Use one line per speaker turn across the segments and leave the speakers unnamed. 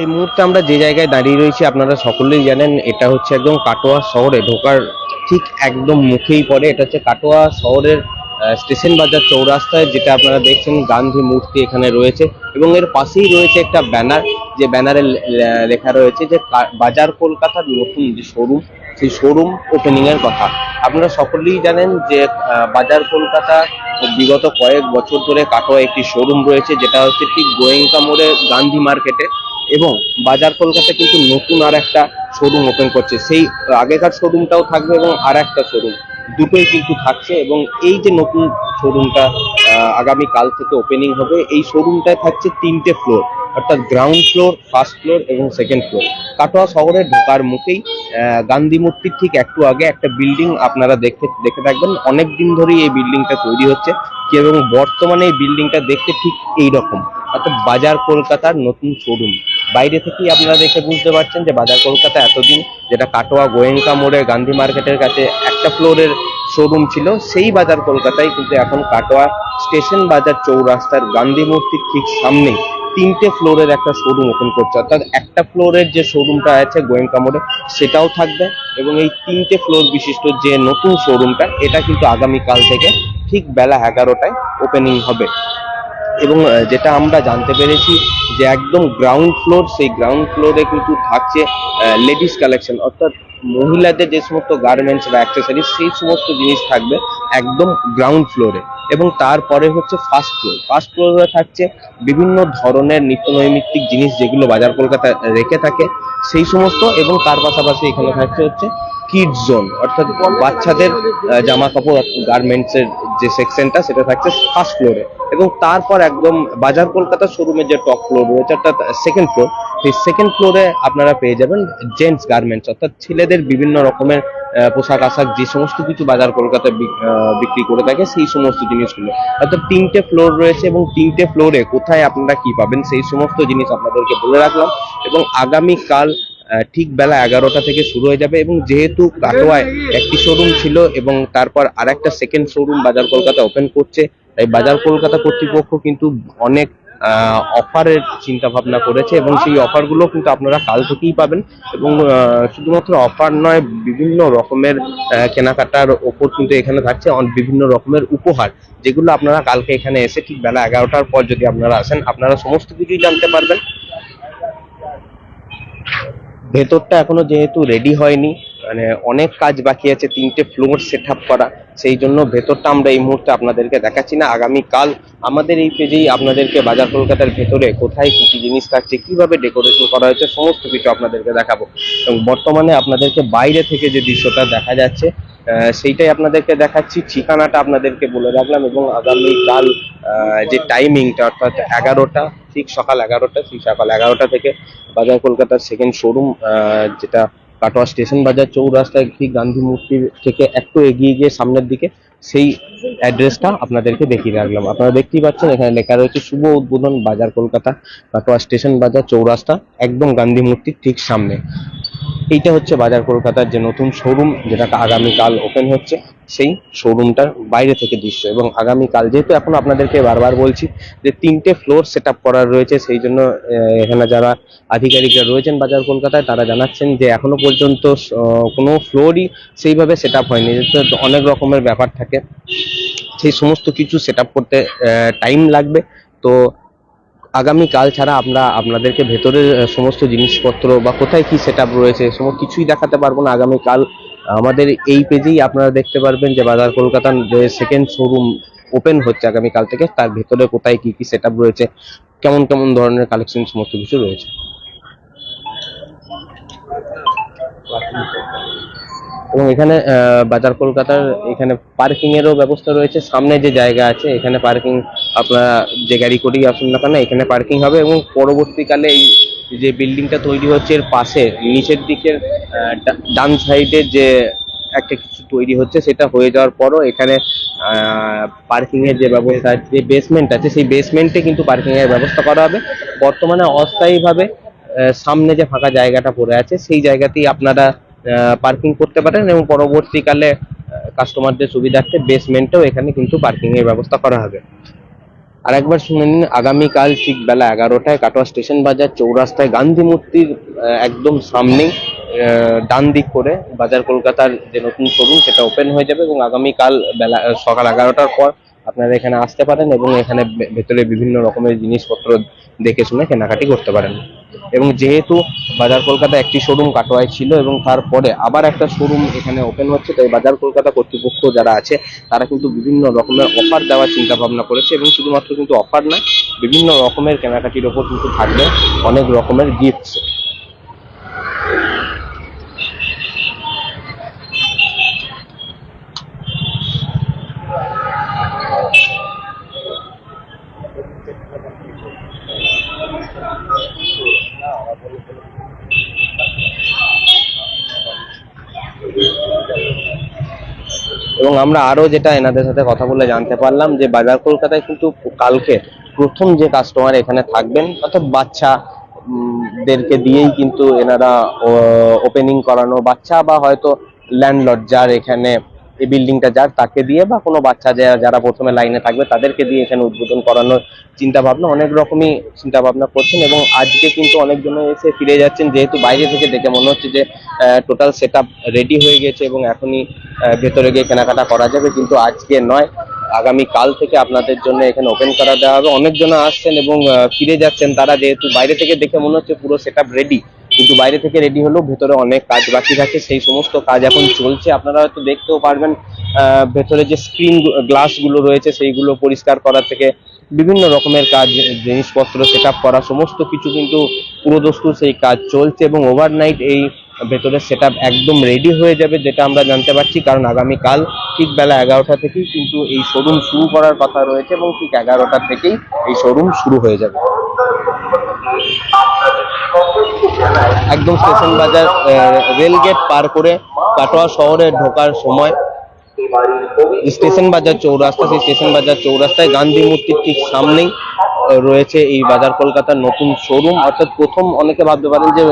এই মুহূর্তে আমরা যে জায়গায় দাঁড়িয়ে রয়েছি, আপনারা সকলেই জানেন এটা হচ্ছে একদম কাটোয়া শহরে। ঢোকার ঠিক একদম মুখেই পড়ে। এটা হচ্ছে কাটোয়া শহরের স্টেশন বাজার চৌরাস্তায়, যেটা আপনারা দেখছেন গান্ধী মূর্তি এখানে রয়েছে এবং এর পাশেই রয়েছে একটা ব্যানার। যে ব্যানারে লেখা রয়েছে যে বাজার কলকাতার নতুন যে শোরুম, সেই শোরুম ওপেনিং এর কথা। আপনারা সকলেই জানেন যে বাজার কলকাতা বিগত কয়েক বছর ধরে কাটোয়া একটি শোরুম রয়েছে, যেটা হচ্ছে ঠিক গোয়েঙ্কা মোড়ে গান্ধী মার্কেটে। এবং বাজার কলকাতা কিন্তু নতুন আর একটা শোরুম ওপেন করছে। সেই আগেকার শোরুমটাও থাকবে এবং আর একটা শোরুম দুটোই কিন্তু থাকছে এবং এই যে নতুন শোরুমটা আগামী কাল থেকে ওপেনিং হবে, এই শোরুমটায় থাকছে তিনটে ফ্লোর অর্থাৎ গ্রাউন্ড ফ্লোর ফার্স্ট ফ্লোর এবং সেকেন্ড ফ্লোর কাটোয়া শহরের ঢোকার মুখেই গান্ধী মূর্তির ঠিক একটু আগে একটা বিল্ডিং আপনারা দেখে দেখে থাকবেন। অনেক দিন ধরেই এই বিল্ডিংটা তৈরি হচ্ছে। এবং বর্তমানে এই বিল্ডিংটা দেখতে ঠিক এই রকম অর্থাৎ বাজার কলকাতার নতুন শোরুম বাইরে থেকেই আপনারা দেখে বুঝতে পারছেন যে বাজার কলকাতা এতদিন যেটা কাটোয়া, গোয়েঙ্কা মোড়ে গান্ধী মার্কেটের কাছে একটা ফ্লোরের শোরুম ছিল, সেই বাজার কলকাতায় কিন্তু এখন কাটোয়া স্টেশন বাজার চৌরাস্তার গান্ধী মূর্তির ঠিক সামনেই তিনটে ফ্লোরের একটা শোরুম ওপেন করছে। অর্থাৎ একটা ফ্লোরের যে শোরুমটা আছে গোয়েঙ্কা মোড়ে, সেটাও থাকবে এবং এই তিনটে ফ্লোর বিশিষ্ট যে নতুন শোরুমটা এটা কিন্তু আগামীকাল থেকে ঠিক বেলা এগারোটায় ওপেনিং হবে। এবং যেটা আমরা জানতে পেরেছি যে একদম গ্রাউন্ড ফ্লোর সেই গ্রাউন্ড ফ্লোরে কিন্তু থাকছে লেডিস কালেকশন অর্থাৎ মহিলাদের যে সমস্ত গার্মেন্টস বা অ্যাক্সেসরিজ সেই সমস্ত জিনিস থাকবে একদম গ্রাউন্ড ফ্লোরে এবং তারপরে হচ্ছে ফার্স্ট ফ্লোর ফার্স্ট ফ্লোরে থাকছে বিভিন্ন ধরনের নিত্য নৈমিত্তিক জিনিস যেগুলো বাজার কলকাতা রেখে থাকে, সেই সমস্ত এবং তার পাশাপাশি এখানে থাকছে হচ্ছে কিড জোন অর্থাৎ বাচ্চাদের জামা কাপড় গার্মেন্টস এর যে সেকশনটা সেটা থাকছে ফার্স্ট ফ্লোরে এবং তারপর একদম বাজার কলকাতা শোরুমের যে টপ ফ্লোর রয়েছে অর্থাৎ সেকেন্ড ফ্লোর সেই সেকেন্ড ফ্লোরে আপনারা পেয়ে যাবেন জেন্টস গার্মেন্টস অর্থাৎ ছেলেদের বিভিন্ন রকমের পোশাক আশাক যে সমস্ত কিছু বাজার কলকাতায় বিক- বিক্রি করে থাকে সেই সমস্ত জিনিসগুলো। অর্থাৎ তিনটে ফ্লোর রয়েছে এবং তিনটে ফ্লোরে কোথায় আপনারা কি পাবেন সেই সমস্ত জিনিস আপনাদেরকে বলে রাখলাম। এবং আগামী কাল আহ, ঠিক বেলা এগারোটা থেকে শুরু হয়ে যাবে এবং যেহেতু কাটোয়ায় একটি শোরুম ছিল এবং তারপর আর একটা সেকেন্ড শোরুম বাজার কলকাতা ওপেন করছে, তাই বাজার কলকাতা কর্তৃপক্ষ কিন্তু অনেক অফারের চিন্তা ভাবনা করেছে এবং সেই অফারগুলো কিন্তু আপনারা কাল থেকেই পাবেন এবং শুধুমাত্র অফার নয়, বিভিন্ন রকমের কেনাকাটার ওপর কিন্তু এখানে থাকছে বিভিন্ন রকমের উপহার, যেগুলো আপনারা কালকে এখানে এসে ঠিক বেলা এগারোটার পর যদি আপনারা আসেন, আপনারা সমস্ত কিছুই জানতে পারবেন। ভেতরটা এখনও যেহেতু রেডি হয়নি মানে অনেক কাজ বাকি আছে, তিনটে ফ্লোর সেট আপ করা, সেই জন্য ভেতরটা আমরা এই মুহূর্তে আপনাদেরকে দেখাচ্ছি না। আগামীকাল আমাদের এই পেজেই আপনাদেরকে বাজার কলকাতার ভেতরে কোথায় কী কী জিনিস থাকছে, কীভাবে ডেকোরেশন করা হয়েছে, সমস্ত কিছু আপনাদেরকে দেখাবো। এবং বর্তমানে আপনাদেরকে বাইরে থেকে যে দৃশ্যটা দেখা যাচ্ছে সেইটাই আপনাদেরকে দেখাচ্ছি। ঠিকানাটা আপনাদেরকে বলে রাখলাম এবং আগামীকাল যে টাইমিংটা অর্থাৎ এগারোটা, ঠিক সকাল এগারোটা, সেই সকাল এগারোটা থেকে বাজার কলকাতার সেকেন্ড শোরুম যেটা কাটোয়া স্টেশন বাজার চৌরাস্তায় ঠিক গান্ধী মূর্তির থেকে একটু এগিয়ে গিয়ে সামনের দিকে, সেই অ্যাড্রেসটা আপনাদেরকে দেখিয়ে রাখলাম। আপনারা দেখতেই পাচ্ছেন, এখানে লেখা রয়েছে, শুভ উদ্বোধন বাজার কলকাতা, কাটোয়া স্টেশন বাজার চৌরাস্তা, একদম গান্ধী মূর্তির ঠিক সামনে। এইটা হচ্ছে বাজার কলকাতার যে নতুন শোরুম যেটা আগামীকাল ওপেন হচ্ছে, সেই শোরুমটার বাইরে থেকে দৃশ্য। এবং আগামীকাল, যেহেতু এখন আপনাদেরকে বারবার বলছি যে তিনটে ফ্লোর সেট করার রয়েছে, সেই জন্য এখানে যারা আধিকারিকরা রয়েছেন বাজার কলকাতায়, তারা জানাচ্ছেন যে এখনও পর্যন্ত কোনো ফ্লোরই সেইভাবে সেট হয়নি। যেহেতু অনেক রকমের ব্যাপার থাকে, সেই সমস্ত কিছু সেট করতে টাইম লাগবে। তো আগামীকাল ছাড়া আমরা আপনাদেরকে ভেতরের সমস্ত জিনিসপত্র বা কোথায় কি সেট রয়েছে সমস্ত কিছুই দেখাতে পারব না আগামীকাল। আমাদের এই পেজেই আপনারা দেখতে পারবেন যে বাজার কলকাতার যে সেকেন্ড শোরুম ওপেন হচ্ছে আগামীকাল থেকে, তার ভেতরে কোথায় কি কি সেট রয়েছে, কেমন কেমন ধরনের কালেকশন সমস্ত কিছু রয়েছে। এবং এখানে বাজার কলকাতার এখানে পার্কিং এরও ব্যবস্থা রয়েছে। সামনে যে জায়গা আছে, এখানে পার্কিং আপনারা যে গাড়ি করেই আসুন না কেন, এখানে পার্কিং হবে এবং পরবর্তীকালে এই যে বিল্ডিংটা তৈরি হচ্ছে, এর পাশে, নিচের দিকের ডান সাইডে যে একটা কিছু তৈরি হচ্ছে, সেটা হয়ে যাওয়ার পরও এখানে পার্কিং এর যে ব্যবস্থা আছে, যে বেসমেন্ট আছে, সেই বেসমেন্টে কিন্তু পার্কিং এর ব্যবস্থা করা হবে। বর্তমানে অস্থায়ীভাবে সামনে যে ফাঁকা জায়গাটা পড়ে আছে, সেই জায়গাতেই আপনারা পার্কিং করতে পারেন এবং পরবর্তীকালে কাস্টমারদের সুবিধার্থে বেসমেন্টেও এখানে কিন্তু পার্কিং এর ব্যবস্থা করা হবে। আর একবার শুনে নিন, আগামীকাল ঠিক বেলা এগারোটায় কাটোয়া স্টেশন বাজার চৌরাস্তায় গান্ধী মূর্তির একদম সামনেই ডান দিক করে বাজার কলকাতার যে নতুন শোরুম সেটা ওপেন হয়ে যাবে এবং আগামীকাল বেলা সকাল এগারোটার পর আপনারা এখানে আসতে পারেন এবং এখানে ভেতরে বিভিন্ন রকমের জিনিসপত্র দেখে শুনে কেনাকাটি করতে পারেন। এবং যেহেতু বাজার কলকাতা একটি শোরুম কাটোয়ায় ছিল এবং তারপরে আবার একটা শোরুম এখানে ওপেন হচ্ছে, তাই বাজার কলকাতা কর্তৃপক্ষ যারা আছে, তারা কিন্তু বিভিন্ন রকমের অফার দেওয়ার চিন্তা ভাবনা করেছে এবং শুধুমাত্র কিন্তু অফার না বিভিন্ন রকমের কেনাকাটির ওপর কিন্তু থাকবে অনেক রকমের গিফটস এবং আমরা আরও যেটা এনাদের সাথে কথা বলে জানতে পারলাম যে বাজার কলকাতায় কিন্তু কালকে প্রথম যে কাস্টমার এখানে থাকবেন, অর্থাৎ বাচ্চা দেরকে দিয়েই কিন্তু এনারা ওপেনিং করানো বাচ্চা বা হয়তো ল্যান্ডলর্ড যার এখানে এই বিল্ডিংটা যার, তাকে দিয়ে বা কোনো বাচ্চা যারা যারা প্রথমে লাইনে থাকবে, তাদেরকে দিয়ে এখানে উদ্বোধন করানোর চিন্তা ভাবনা অনেক রকমই চিন্তা ভাবনা করছেন এবং আজকে কিন্তু অনেকজন এসে ফিরে যাচ্ছেন, যেহেতু বাইরে থেকে দেখে মনে হচ্ছে যে টোটাল সেট রেডি হয়ে গেছে এবং এখনই ভেতরে গিয়ে কেনাকাটা করা যাবে, কিন্তু আজকে নয়, আগামী কাল থেকে আপনাদের জন্য এখানে ওপেন করা দেওয়া হবে। অনেকজন আসছেন এবং ফিরে যাচ্ছেন তারা, যেহেতু বাইরে থেকে দেখে মনে হচ্ছে পুরো সেট রেডি কিন্তু বাইরে থেকে রেডি হলেও ভেতরে অনেক কাজ বাকি থাকে, সেই সমস্ত কাজ এখন চলছে। আপনারা হয়তো দেখতেও পারবেন ভেতরে যে স্ক্রিন গ্লাসগুলো রয়েছে, সেইগুলো পরিষ্কার করা থেকে বিভিন্ন রকমের কাজ, জিনিসপত্র সেট করা, সমস্ত কিছু কিন্তু পুরোদস্তুর সেই কাজ চলছে এবং ওভারনাইট এই ভেতরের সেট একদম রেডি হয়ে যাবে, যেটা আমরা জানতে পারছি। কারণ আগামীকাল ঠিক বেলা এগারোটা থেকেই কিন্তু এই শোরুম শুরু করার কথা রয়েছে এবং ঠিক এগারোটা থেকেই এই শোরুম শুরু হয়ে যাবে। একদম স্টেশন বাজার রেল গেট পার করে কাটোয়া শহরে ঢোকার সময় স্টেশন বাজার চৌরাস্তা, সেই স্টেশন বাজার চৌরাস্তায় গান্ধী মূর্তির ঠিক সামনেই রয়েছে এই বাজার কলকাতার নতুন শোরুম অর্থাৎ প্রথম অনেকে ভাবতে পারেন যে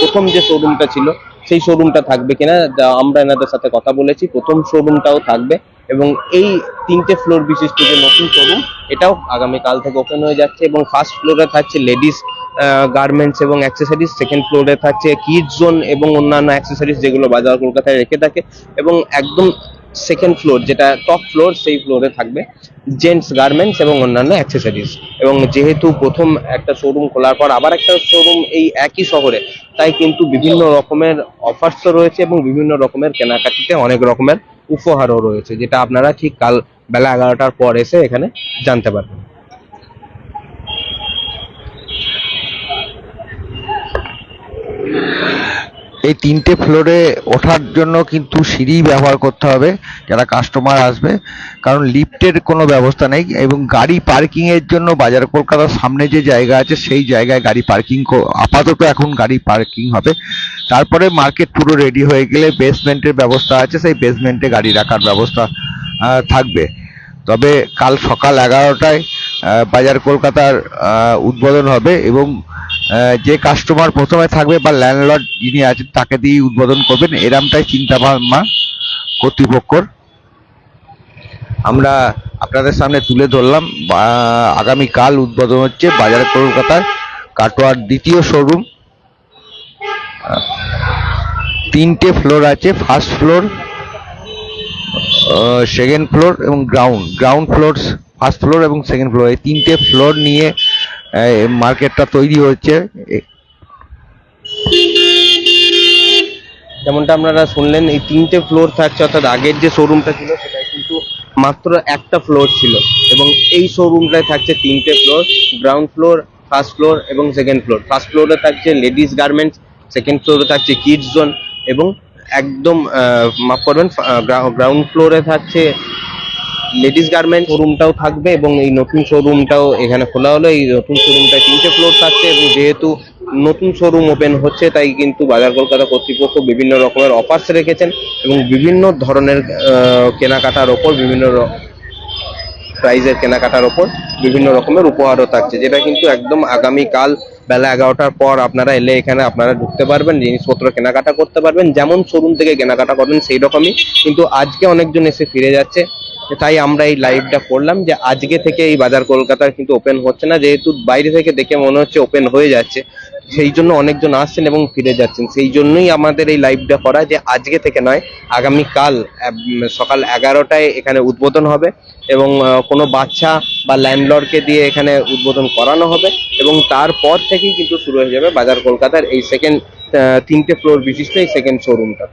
প্রথম যে শোরুমটা ছিল, সেই শোরুমটা থাকবে কিনা আমরা এনাদের সাথে কথা বলেছি, প্রথম শোরুমটাও থাকবে। এবং এই তিনটে ফ্লোর বিশিষ্ট যে নতুন শোরুম এটাও আগামীকাল থেকে ওপেন হয়ে যাচ্ছে এবং ফার্স্ট ফ্লোরে থাকছে লেডিস গার্মেন্টস এবং অ্যাক্সেসরিজ সেকেন্ড ফ্লোরে থাকছে কিড জোন এবং অন্যান্য অ্যাক্সেসরিজ যেগুলো বাজার কলকাতায় রেখে থাকে এবং একদম সেকেন্ড ফ্লোর যেটা টপ ফ্লোর সেই ফ্লোরে থাকবে জেন্টস গার্মেন্টস এবং অন্যান্য অ্যাক্সেসরিজ এবং যেহেতু প্রথম একটা শোরুম খোলার পর আবার একটা শোরুম এই একই শহরে, তাই কিন্তু বিভিন্ন রকমের অফার্স রয়েছে এবং বিভিন্ন রকমের কেনাকাটিতে অনেক রকমের উপহারও রয়েছে, যেটা আপনারা ঠিক কাল বেলা এগারোটার পর এসে এখানে জানতে পারবেন।
এই তিনটে ফ্লোরে ওঠার জন্য কিন্তু সিঁড়ি ব্যবহার করতে হবে, যারা কাস্টমার আসবে। কারণ লিফটের কোনো ব্যবস্থা নেই এবং গাড়ি পার্কিং এর জন্য বাজার কলকাতার সামনে যে জায়গা আছে, সেই জায়গায় গাড়ি পার্কিং আপাতত এখন গাড়ি পার্কিং হবে। তারপরে মার্কেট পুরো রেডি হয়ে গেলে বেসমেন্টের ব্যবস্থা আছে, সেই বেসমেন্টে গাড়ি রাখার ব্যবস্থা থাকবে। তবে কাল সকাল এগারোটায় বাজার কলকাতার উদ্বোধন হবে এবং যে কাস্টমার প্রথমে থাকবে বা ল্যান্ডলর্ড যিনি আছেন, তাকে দিয়ে উদ্বোধন করবেন। এরমটাই চিন্তা ভাবনা কর্তৃপক্ষর। আমরা আপনাদের সামনে তুলে ধরলাম। আগামীকাল উদ্বোধন হচ্ছে বাজার কলকাতার কাটোয়ার দ্বিতীয় শোরুম তিনটে ফ্লোর আছে ফার্স্ট ফ্লোর সেকেন্ড ফ্লোর এবং ground ground floor first floor এবং সেকেন্ড ফ্লোর এই তিনটে ফ্লোর নিয়ে মার্কেটটা তৈরি হচ্ছে।
যেমনটা আপনারা শুনলেন, এই তিনটে ফ্লোর থাকছে, অর্থাৎ আগের যে শোরুমটা ছিল, সেটাই কিন্তু মাত্র একটা ফ্লোর ছিল। এবং এই শোরুমটায় থাকছে তিনটে floor ground floor first floor এবং সেকেন্ড ফ্লোর ফার্স্ট ফ্লোরে থাকছে লেডিস গার্মেন্টস সেকেন্ড ফ্লোরে থাকছে কিডস জোন এবং একদম মাফ করবেন গ্রাউন্ড ফ্লোরে থাকছে লেডিস গার্মেন্ট শোরুমটাও থাকবে এবং এই নতুন শোরুমটাও এখানে খোলা হলো। এই নতুন শোরুমটায় তিনটে ফ্লোর থাকছে এবং যেহেতু নতুন শোরুম ওপেন হচ্ছে, তাই কিন্তু বাজার কলকাতা কর্তৃপক্ষ বিভিন্ন রকমের অফার্স রেখেছেন এবং বিভিন্ন ধরনের কেনাকাটার ওপর, বিভিন্ন প্রাইজের কেনাকাটার ওপর বিভিন্ন রকমের উপহারও থাকছে, যেটা কিন্তু একদম আগামী কাল বেলা এগারোটার পর আপনারা এলে এখানে আপনারা ঢুকতে পারবেন, জিনিসপত্র কেনাকাটা করতে পারবেন, যেমন শোরুম থেকে কেনাকাটা করবেন সেই রকমই। কিন্তু আজকে অনেকজন এসে ফিরে যাচ্ছে তাই আমরা এই লাইভটা করলাম যে আজকে থেকে এই বাজার কলকাতার কিন্তু ওপেন হচ্ছে না, যেহেতু বাইরে থেকে দেখে মনে হচ্ছে ওপেন হয়ে যাচ্ছে, সেই জন্য অনেকজন আসছেন এবং ফিরে যাচ্ছেন। সেই জন্যই আমাদের এই লাইভটা করা যে আজকে থেকে নয়, আগামীকাল সকাল এগারোটায় এখানে উদ্বোধন হবে এবং কোনো বাচ্চা বা ল্যান্ডলর্ডকে দিয়ে এখানে উদ্বোধন করানো হবে এবং তারপর থেকেই কিন্তু শুরু হয়ে যাবে বাজার কলকাতার এই সেকেন্ড তিনটে ফ্লোর বিশিষ্ট এই সেকেন্ড শোরুমটা